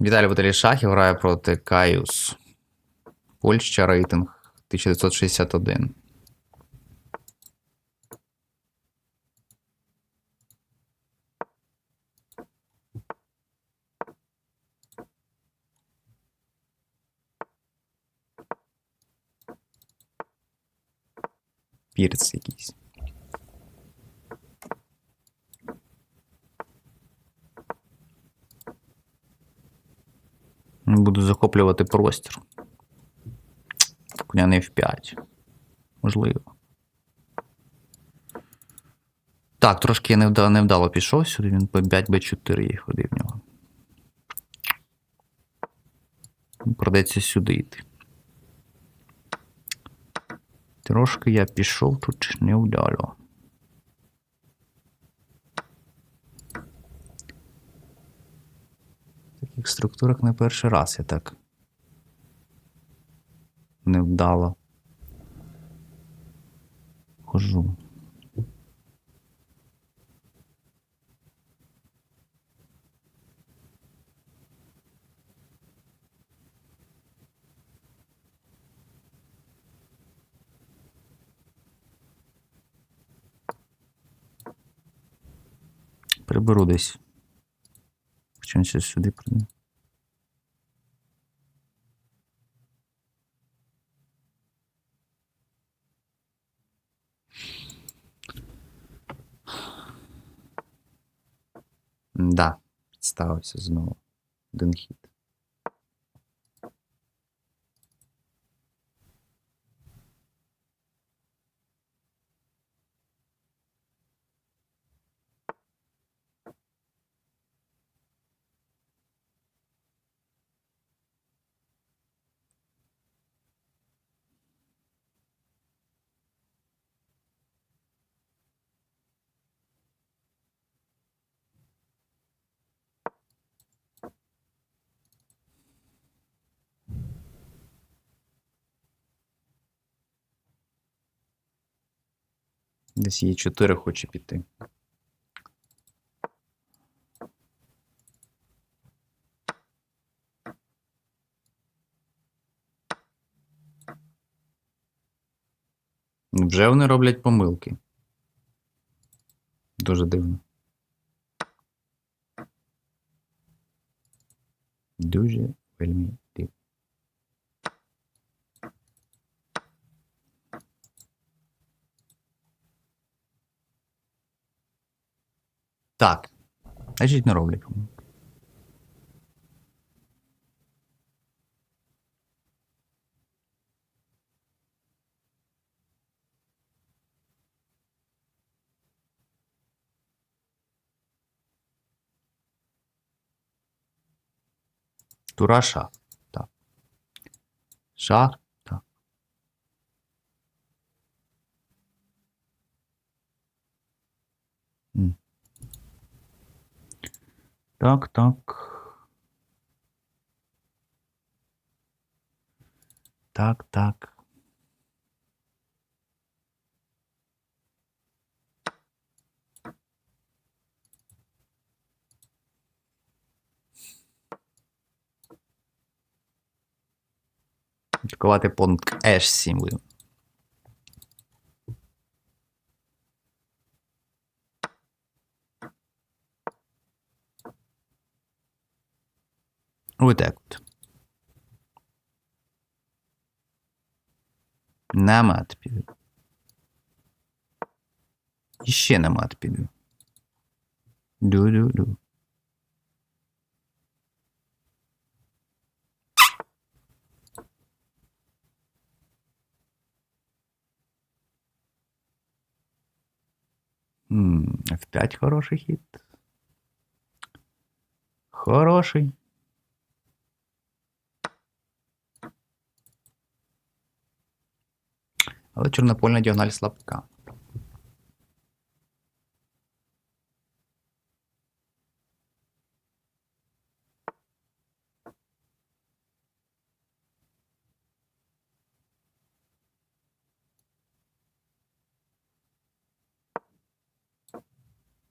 Віталій Віталій Шахів грає проти Каюс. Польща рейтинг 1961. Пірц якийсь. Буду захоплювати простір. Коня не F5. Можливо. Так, трошки невдало, невдало пішов сюди, він по 5 Б4 їх ходив в нього. Придеться сюди йти. Трошки я пішов тут невдало. В таких структурах не перший раз я так невдало хожу. Приберу десь. Хоча сюди прийде. Да, підставився знову. Один хід. Десь є 4 хоче піти. Вже вони роблять помилки. Дуже дивно. Дуже вельми Так. Значить, не роблять. Тура шах. Так. Шах. Так, так. Так, так. Атакувати пункт H7 будемо. Ось так от. На мат піду. І ще на мат піду. Ду-ду-ду. М, F5 хороший хід. Хороший. Але чорнопольна діагональ слабка.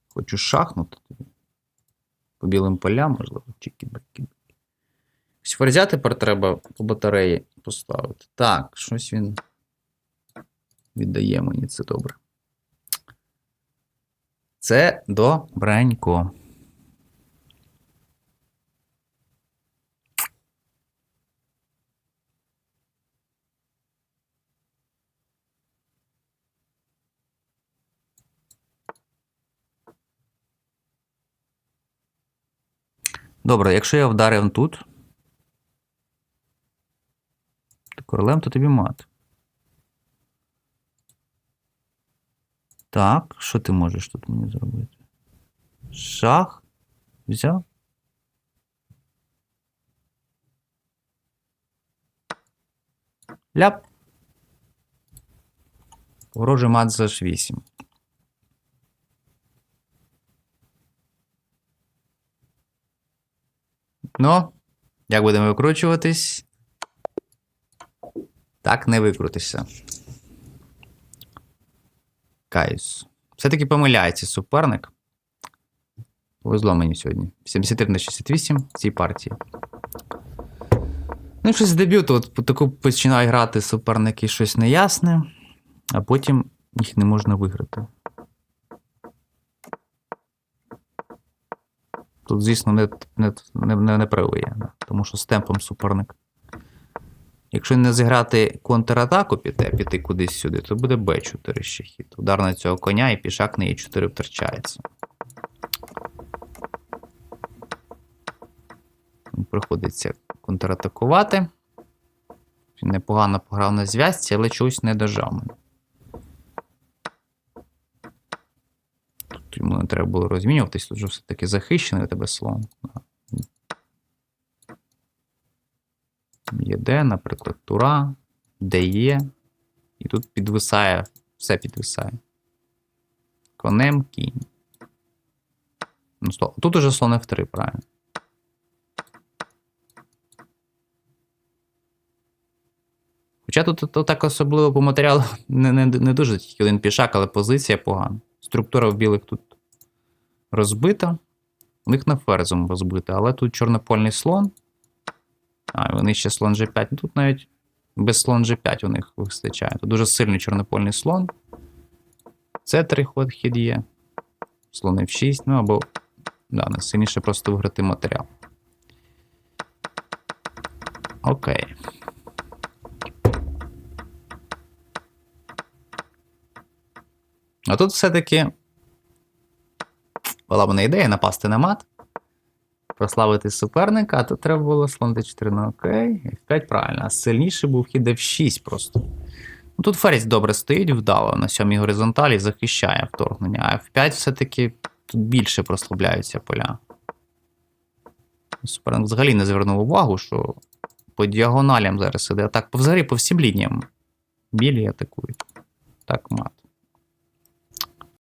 Хочу шахнути тобі. По білим полям, можливо, чики-баки. Ось Ферзя тепер треба по батареї поставити. Так, щось він віддає мені це добре. Це добренько. Добре, якщо я вдарив тут, то королем, то тобі мат. Так, що ти можеш тут мені зробити? Шах. Взяв. Ляп. Ворожий мат за H8. Ну, як будемо викручуватись? Так не викрутишся. Каюсь. Все-таки помиляється суперник. Повезло мені сьогодні. 73 на 68 в цій партії. Ну, щось з дебюту, от таку починають грати суперники щось неясне, а потім їх не можна виграти. Тут, звісно, не, не, не, не, не правий тому що з темпом суперник. Якщо не зіграти контратаку піти, піти кудись сюди, то буде Б4 ще хід. Удар на цього коня і пішак на Е4 втрачається. Приходиться контратакувати. Він Непогано пограв на зв'язці, але чогось не дожав мене. Тут йому не треба було розмінюватись, тут вже все-таки захищений у тебе слон. Є де, наприклад, тура, де є. І тут підвисає, все підвисає. Конем кінь. Ну, сло- Тут уже слон F3, правильно. Хоча тут, так особливо по матеріалу не, не, не дуже тільки один пішак, але позиція погана. Структура в білих тут розбита. У них на ферзом розбита, але тут чорнопольний слон. А, вони ще слон G5. Ну, Тут навіть без слон G5 у них вистачає. Тут дуже сильний чорнопольний слон. Це три ход хід є. Слон F6, ну або. Да, найсильніше просто виграти матеріал. Окей. А тут все-таки була б ідея напасти на мат, прославити суперника, тут треба було слон d4 на окей. F5 правильно. А сильніший був хід F6 просто. Ну, тут ферзь добре стоїть вдало на сьомій горизонталі, захищає вторгнення. А F5 все-таки тут більше прослабляються поля. Суперник взагалі не звернув увагу, що по діагоналям зараз іде атак. Взагалі по всім лініям. Білі атакують. Так, мат.